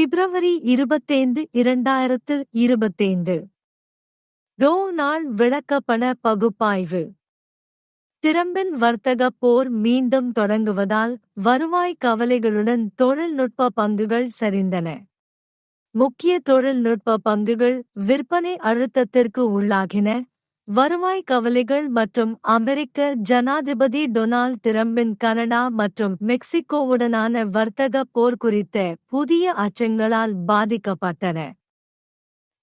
பிப்ரவரி இருபத்தைந்து இரண்டாயிரத்து இருபத்தைந்து. ரோ நாள் விளக்கப்பண பகுப்பாய்வு. திறம்பின் வர்த்தக போர் மீண்டும் தொடங்குவதால் வருவாய் கவலைகளுடன் தொழில்நுட்ப பங்குகள் சரிந்தன. முக்கிய தொழில்நுட்ப பங்குகள் விற்பனை அழுத்தத்திற்கு உள்ளாகின. வருவாய் கவலைகள் மற்றும் அமெரிக்க ஜனாதிபதி டொனால்ட் திரம்பின் கனடா மற்றும் மெக்சிகோவுடனான வர்த்தக போர் குறித்த புதிய அச்சங்களால் பாதிக்கப்பட்டன.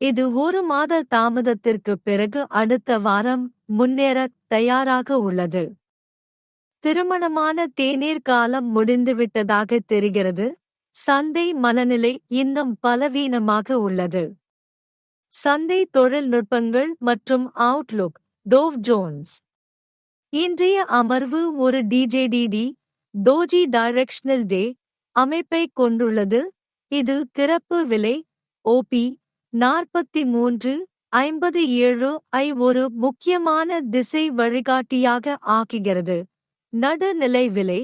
இது ஒரு மாத தாமதத்திற்கு பிறகு அடுத்த வாரம் முன்னேற தயாராக உள்ளது. திருமணமான தேநீர் காலம் முடிந்துவிட்டதாக தெரிகிறது. சந்தை மனநிலை இன்னும் பலவீனமாக உள்ளது. சந்தை தொழில்நுட்பங்கள் மற்றும் அவுட்லுக் டோவ் ஜோன்ஸ் இன்றைய அமர்வு ஒரு டிஜேடிடி டோஜி டைரக்ஷனல் டே அமைப்பை கொண்டுள்ளது. இது திறப்பு விலை ஓபி நாற்பத்தி மூன்று ஐம்பது ஏழு ஐ ஒரு முக்கியமான திசை வழிகாட்டியாக ஆக்குகிறது. நடுநிலை விலை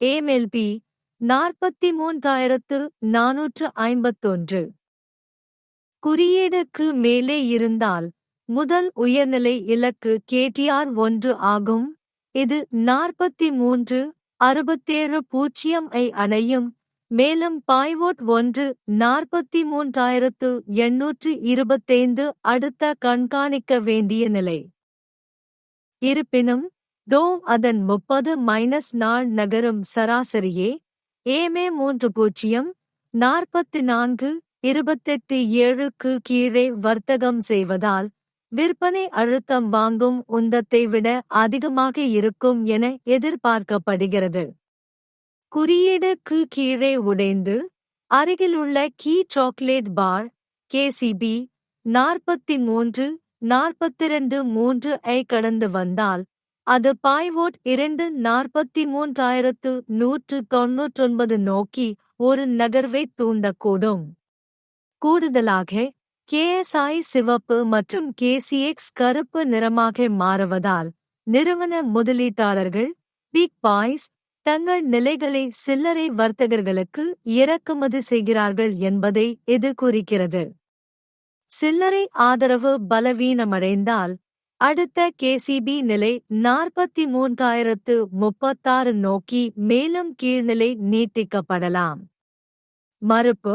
ஏமெல்பி நாற்பத்தி மூன்றாயிரத்து நாநூற்று ஐம்பத்தொன்று. குறியீடுக்கு மேலே இருந்தால் முதல் உயர்நிலை இலக்கு கேடிஆர் ஒன்று ஆகும். இது நாற்பத்தி மூன்று அறுபத்தேழு பூஜ்ஜியம் ஐ அடையும் மேலும் பாய்வோட் ஒன்று நாற்பத்தி மூன்றாயிரத்து எண்ணூற்று இருபத்தைந்து அடுத்த கண்காணிக்க வேண்டிய நிலை. இருப்பினும் டோ அதன் முப்பது மைனஸ் நாள் நகரும் சராசரியே ஏமே மூன்று பூஜ்ஜியம் நாற்பத்தி நான்கு இருபத்தெட்டு ஏழுக்கு கீழே வர்த்தகம் செய்வதால் விற்பனை அழுத்தம் வாங்கும் உந்தத்தை விட அதிகமாக இருக்கும் என எதிர்பார்க்கப்படுகிறது. குறியீடுக்கு கீழே உடைந்து அருகிலுள்ள கீ சாக்லேட் பார் கேசிபி நாற்பத்தி மூன்று நாற்பத்திரண்டு மூன்று ஐ கடந்து வந்தால் அது பாய்வோட் இரண்டு நாற்பத்தி மூன்றாயிரத்து நூற்று தொன்னூற்றொன்பது நோக்கி ஒரு நகர்வை தூண்டக்கூடும். கூடுதலாக கேஎஸ்ஐ சிவப்பு மற்றும் கேசிஎக்ஸ் கருப்பு நிறமாக மாறுவதால் நிறுவன முதலீட்டாளர்கள் பிக் பாய்ஸ் தங்கள் நிலைகளை சில்லறை வர்த்தகர்களுக்கு இறக்குமதி செய்கிறார்கள் என்பதை இது குறிக்கிறது. சில்லறை ஆதரவு பலவீனமடைந்தால் அடுத்த கேசிபி நிலை நாற்பத்தி மூன்றாயிரத்து முப்பத்தாறு நோக்கி மேலும் கீழ்நிலை நீட்டிக்கப்படலாம். மறுப்பு